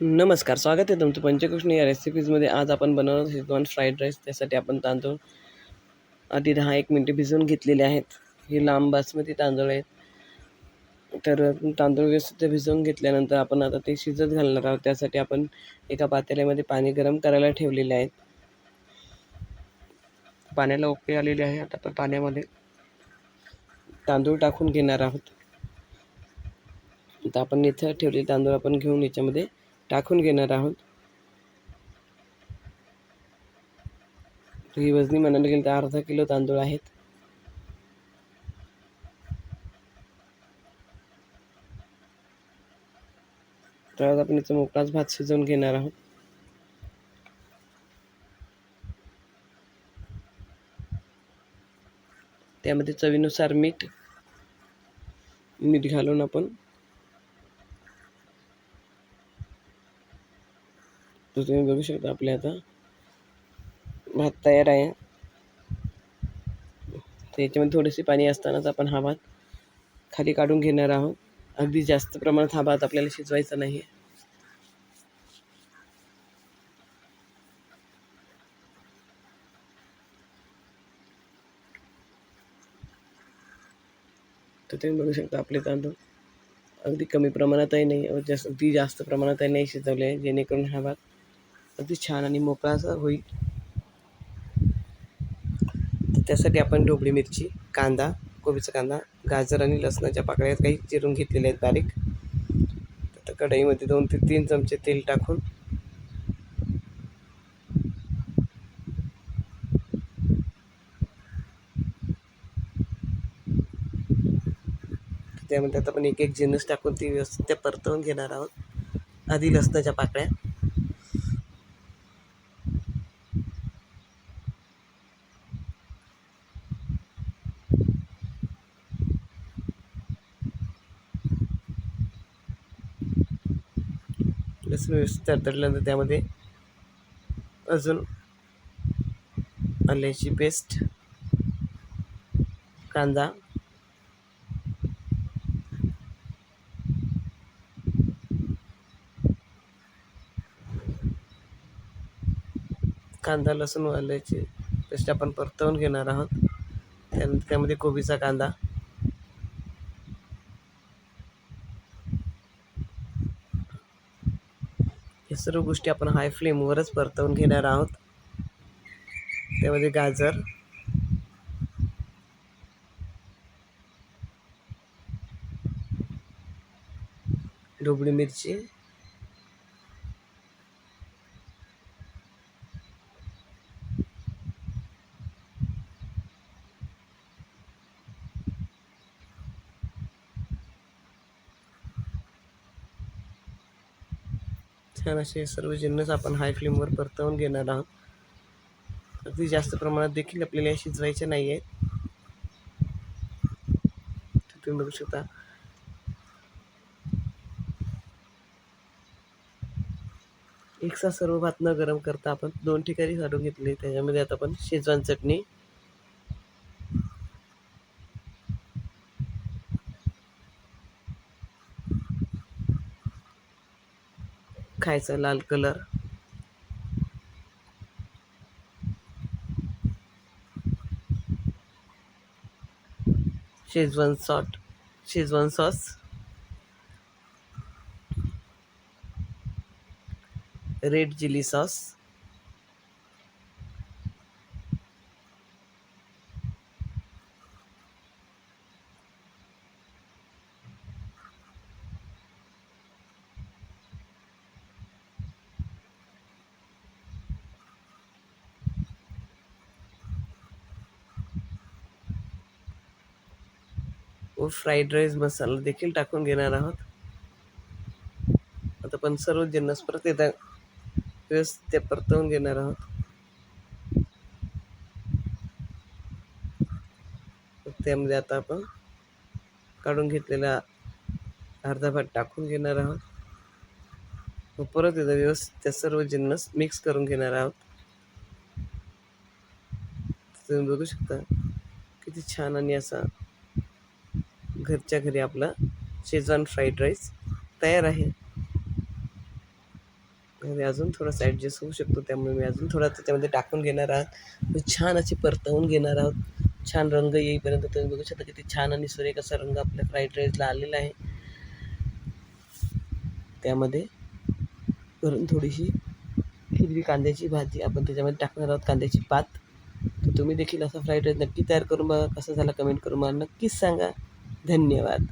नमस्कार स्वागत आहे तुमचं पंचकृष्ण या रेसिपीजमध्ये आज आपण बनवणार शेजवान फ्राईड राईस त्यासाठी आपण तांदूळ आधी दहा एक मिनटे भिजवून घेतलेले आहेत. हे लांब बासमती तांदूळ आहेत. तर तांदूळ व्यवस्थित भिजवून घेतल्यानंतर आपण आता ते शिजत घालणार आहोत. त्यासाठी आपण एका पातेल्यामध्ये पाणी गरम करायला ठेवलेले आहेत. पाण्याला ओके आलेले आहे. आता आपण पाण्यामध्ये तांदूळ टाकून घेणार आहोत. आता आपण इथं ठेवलेले तांदूळ आपण घेऊन याच्यामध्ये टाकून घेणार आहोत. ही वजनी म्हणायला गेली तर अर्धा किलो तांदूळ आहेत. तर आज आपण इथं मोकळाच भात शिजवून घेणार आहोत. त्यामध्ये चवीनुसार मीठ मीठ घालून आपण तर तुम्ही बघू शकता आपल्या आता भात तयार आहे. तर याच्यामध्ये थोडेसे पाणी असतानाच आपण हा भात खाली काढून घेणार आहोत. अगदी जास्त प्रमाणात हा भात आपल्याला शिजवायचा नाही आहे तर तुम्ही बघू शकता आपले तांदूळ अगदी कमी प्रमाणातही नाही जास्त अगदी जास्त प्रमाणातही नाही शिजवले जेणेकरून हा भात अगदी छान आणि मोकळा असा होईल. तर त्यासाठी आपण ढोबळी मिरची कांदा कोबीचा कांदा गाजर आणि लसणाच्या पाकळ्या काही चिरून घेतलेल्या आहेत बारीक. तर कढईमध्ये दोन ते तीन चमचे तेल टाकून त्यामध्ये आता आपण एक एक जिन्नस टाकून ती व्यवस्थित त्या परतवून घेणार आहोत. आधी लसणाच्या पाकळ्या. लसूण व्यवस्थित तरतडल्यानंतर त्यामध्ये अजून आल्याची पेस्ट कांदा कांदा लसूण आल्याची पेस्ट आपण परतवून घेणार आहोत. त्यानंतर त्यामध्ये कोबीचा कांदा. या सर्व गोष्टी आपण हाय फ्लेमवरच परतवून घेणार आहोत. त्यामध्ये गाजर. ढोबळी मिरची. छान असे सर्व जिन्नस आपण हाय फ्लेमवर परतवून घेणार आहोत. अगदी जास्त प्रमाणात देखील आपल्याला शिजवायचे नाही आहेत तुम्ही बघू शकता. एकसा सर्व भात न गरम करता आपण. दोन ठिकाणी काढून घेतले. त्याच्यामध्ये आता आपण शेजवान चटणी खायचा लाल colour. Schezwan sauce Schezwan sauce red chilli sauce व फ्राईड राईस मसाला देखील टाकून घेणार आहोत. आता पण सर्व जिन्नस परत एकदा व्यवस्थित ते परतवून घेणार आहोत. त्यामध्ये आता आपण काढून घेतलेला अर्धा भात टाकून घेणार आहोत. व परत एकदा व्यवस्थित त्या सर्व जिन्नस मिक्स करून घेणार आहोत. तुम्ही बघू शकता किती छान आणि असा घरच्या घरी आपला शेजवान फ्राईड राईस तयार आहे. आणि अजून थोडंसं ॲडजस्ट होऊ शकतो त्यामुळे मी अजून थोडा त्याच्यामध्ये टाकून घेणार आहात. छान असे परतवून घेणार आहोत. छान रंग येईपर्यंत तुम्ही बघू शकता किती छान आणि सुरेख असा रंग आपल्या फ्राईड राईसला आलेला आहे. त्यामध्ये भरून थोडीशी हिरवी कांद्याची भाजी आपण त्याच्यामध्ये टाकणार आहोत कांद्याची पात. तर तुम्ही देखील असा फ्राईड राईस नक्की तयार करून बघा कसा झाला कमेंट करून मला नक्कीच सांगा. धन्यवाद.